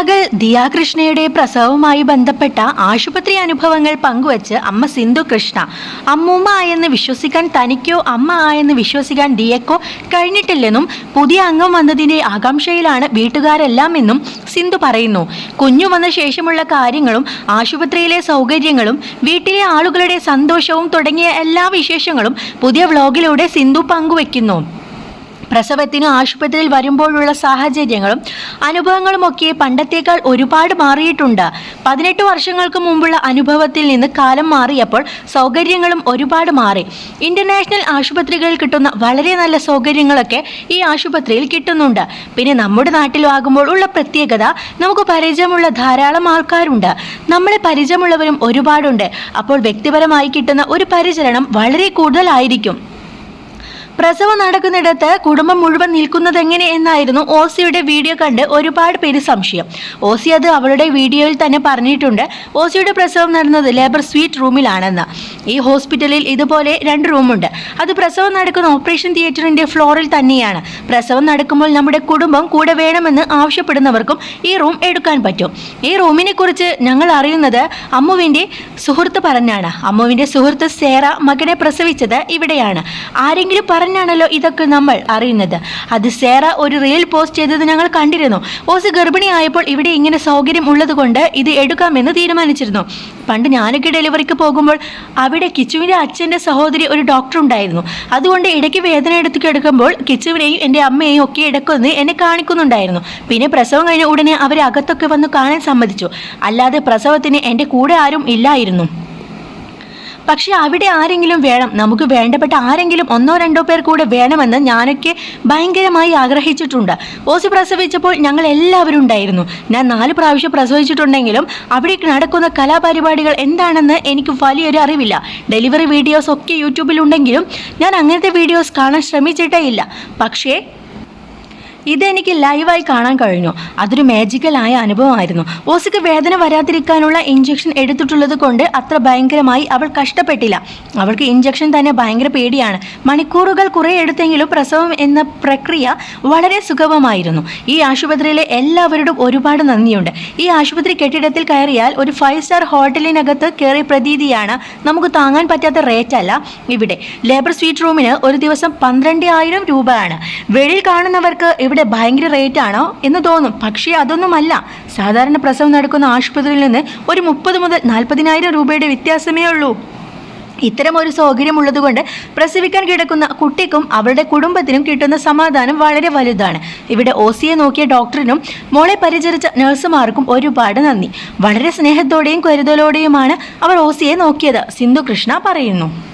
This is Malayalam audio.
മകൾ ദിയാകൃഷ്ണയുടെ പ്രസവവുമായി ബന്ധപ്പെട്ട ആശുപത്രി അനുഭവങ്ങൾ പങ്കുവച്ച് അമ്മ സിന്ധു കൃഷ്ണ അമ്മൂമ്മ ആയെന്ന് വിശ്വസിക്കാൻ തനിക്കോ അമ്മ ആയെന്ന് വിശ്വസിക്കാൻ ദിയക്കോ കഴിഞ്ഞിട്ടില്ലെന്നും പുതിയ അംഗം വന്നതിന്റെ ആകാംക്ഷയിലാണ് വീട്ടുകാരെല്ലാം എന്നും സിന്ധു പറയുന്നു. കുഞ്ഞു വന്ന ശേഷമുള്ള കാര്യങ്ങളും ആശുപത്രിയിലെ സൗകര്യങ്ങളും വീട്ടിലെ ആളുകളുടെ സന്തോഷവും തുടങ്ങിയ എല്ലാ വിശേഷങ്ങളും പുതിയ വ്ലോഗിലൂടെ സിന്ധു പങ്കുവെക്കുന്നു. പ്രസവത്തിന് ആശുപത്രിയിൽ വരുമ്പോഴുള്ള സാഹചര്യങ്ങളും അനുഭവങ്ങളും ഒക്കെ പണ്ടത്തേക്കാൾ ഒരുപാട് മാറിയിട്ടുണ്ട്. പതിനെട്ട് വർഷങ്ങൾക്ക് മുമ്പുള്ള അനുഭവത്തിൽ നിന്ന് കാലം മാറിയപ്പോൾ സൗകര്യങ്ങളും ഒരുപാട് മാറി. ഇന്റർനാഷണൽ ആശുപത്രികളിൽ കിട്ടുന്ന വളരെ നല്ല സൗകര്യങ്ങളൊക്കെ ഈ ആശുപത്രിയിൽ കിട്ടുന്നുണ്ട്. പിന്നെ നമ്മുടെ നാട്ടിലാകുമ്പോൾ ഉള്ള പ്രത്യേകത നമുക്ക് പരിചയമുള്ള ധാരാളം ആൾക്കാരുണ്ട്. നമ്മളെ പരിചയമുള്ളവരും ഒരുപാടുണ്ട്. അപ്പോൾ വ്യക്തിപരമായി കിട്ടുന്ന ഒരു പരിചരണം വളരെ കൂടുതലായിരിക്കും. പ്രസവം നടക്കുന്നിടത്ത് കുടുംബം മുഴുവൻ നിൽക്കുന്നത് എങ്ങനെ എന്നായിരുന്നു ഓസിയുടെ വീഡിയോ കണ്ട് ഒരുപാട് പേര് സംശയം. ഓസി അത് അവളുടെ വീഡിയോയിൽ തന്നെ പറഞ്ഞിട്ടുണ്ട്. ഓസിയുടെ പ്രസവം നടന്നത് ലേബർ സ്വീറ്റ് റൂമിലാണെന്ന്. ഈ ഹോസ്പിറ്റലിൽ ഇതുപോലെ രണ്ട് റൂമുണ്ട്. അത് പ്രസവം നടക്കുന്ന ഓപ്പറേഷൻ തിയേറ്ററിന്റെ ഫ്ലോറിൽ തന്നെയാണ്. പ്രസവം നടക്കുമ്പോൾ നമ്മുടെ കുടുംബം കൂടെ വേണമെന്ന് ആവശ്യപ്പെടുന്നവർക്കും ഈ റൂം എടുക്കാൻ പറ്റും. ഈ റൂമിനെ കുറിച്ച് ഞങ്ങൾ അറിയുന്നത് അമ്മുവിന്റെ സുഹൃത്ത് പറഞ്ഞാണ്. അമ്മുവിന്റെ സുഹൃത്ത് സേറ മകനെ പ്രസവിച്ചത് ഇവിടെയാണ്. ആരെങ്കിലും പറഞ്ഞാണല്ലോ ഇതൊക്കെ നമ്മൾ അറിയുന്നത്. അത് സേറ ഒരു റീൽ പോസ്റ്റ് ചെയ്തത് ഞങ്ങൾ കണ്ടിരുന്നു. ഓസ് ഗർഭിണിയായപ്പോൾ ഇവിടെ ഇങ്ങനെ സൗകര്യം ഉള്ളതുകൊണ്ട് ഇത് എടുക്കാമെന്ന് തീരുമാനിച്ചിരുന്നു. പണ്ട് ഞാനൊക്കെ ഡെലിവറിക്ക് പോകുമ്പോൾ അവിടെ കിച്ചുവിന്റെ അച്ഛന്റെ സഹോദരി ഒരു ഡോക്ടർ ഉണ്ടായിരുന്നു. അതുകൊണ്ട് ഇടയ്ക്ക് വേദന എടുത്തു കിടക്കുമ്പോൾ കിച്ചുവിനെയും എന്റെ അമ്മയെയും ഒക്കെ ഇടക്കൊന്ന് എന്നെ കാണിക്കുന്നുണ്ടായിരുന്നു. പിന്നെ പ്രസവം കഴിഞ്ഞ ഉടനെ അവർ അകത്തൊക്കെ വന്ന് കാണാൻ സമ്മതിച്ചു. അല്ലാതെ പ്രസവത്തിന് എന്റെ കൂടെ ആരും ഇല്ലായിരുന്നു. പക്ഷെ അവിടെ ആരെങ്കിലും വേണം. നമുക്ക് വേണ്ടപ്പെട്ട ആരെങ്കിലും ഒന്നോ രണ്ടോ പേർ കൂടെ വേണമെന്ന് ഞാനൊക്കെ ഭയങ്കരമായി ആഗ്രഹിച്ചിട്ടുണ്ട്. ഓസി പ്രസവിച്ചപ്പോൾ ഞങ്ങൾ എല്ലാവരും ഉണ്ടായിരുന്നു. ഞാൻ നാല് പ്രാവശ്യം പ്രസവിച്ചിട്ടുണ്ടെങ്കിലും അവിടെ നടക്കുന്ന കലാപരിപാടികൾ എന്താണെന്ന് എനിക്ക് വലിയൊരു അറിവില്ല. ഡെലിവറി വീഡിയോസ് ഒക്കെ യൂട്യൂബിലുണ്ടെങ്കിലും ഞാൻ അങ്ങനത്തെ വീഡിയോസ് കാണാൻ ശ്രമിച്ചിട്ടേ ഇല്ല. പക്ഷേ ഇതെനിക്ക് ലൈവായി കാണാൻ കഴിഞ്ഞു. അതൊരു മാജിക്കലായ അനുഭവമായിരുന്നു. ഓസിക്ക് വേദന വരാതിരിക്കാനുള്ള ഇഞ്ചക്ഷൻ എടുത്തിട്ടുള്ളത് കൊണ്ട് അത്ര ഭയങ്കരമായി അവൾ കഷ്ടപ്പെട്ടില്ല. അവൾക്ക് ഇഞ്ചക്ഷൻ തന്നെ ഭയങ്കര പേടിയാണ്. മണിക്കൂറുകൾ കുറേ എടുത്തെങ്കിലും പ്രസവം എന്ന പ്രക്രിയ വളരെ സുഗമമായിരുന്നു. ഈ ആശുപത്രിയിലെ എല്ലാവരോടും ഒരുപാട് നന്ദിയുണ്ട്. ഈ ആശുപത്രി കെട്ടിടത്തിൽ കയറിയാൽ ഒരു ഫൈവ് സ്റ്റാർ ഹോട്ടലിനകത്ത് കയറിയ പ്രതീതിയാണ് നമുക്ക് താങ്ങാൻ പറ്റാത്ത റേറ്റ് അല്ല ഇവിടെ. ലേബർ സ്വീറ്റ് റൂമിന് ഒരു ദിവസം പന്ത്രണ്ടായിരം രൂപയാണ്. വെളിയിൽ കാണുന്നവർക്ക് ഇവിടെ ഭയങ്കര റേറ്റ് ആണോ എന്ന് തോന്നും. പക്ഷേ അതൊന്നുമല്ല. സാധാരണ പ്രസവം നടക്കുന്ന ആശുപത്രിയിൽ നിന്ന് ഒരു മുപ്പത് മുതൽ നാൽപ്പതിനായിരം രൂപയുടെ വ്യത്യാസമേ ഉള്ളൂ. ഇത്തരം ഒരു സൗകര്യമുള്ളതുകൊണ്ട് പ്രസവിക്കാൻ കിടക്കുന്ന കുട്ടിക്കും അവരുടെ കുടുംബത്തിനും കിട്ടുന്ന സമാധാനം വളരെ വലുതാണ്. ഇവിടെ ഓസിയെ നോക്കിയ ഡോക്ടറിനും മോളെ പരിചരിച്ച നഴ്സുമാർക്കും ഒരുപാട് നന്ദി. വളരെ സ്നേഹത്തോടെയും കരുതലോടെയുമാണ് അവർ ഓസിയെ നോക്കിയത് സിന്ധു കൃഷ്ണ പറയുന്നു.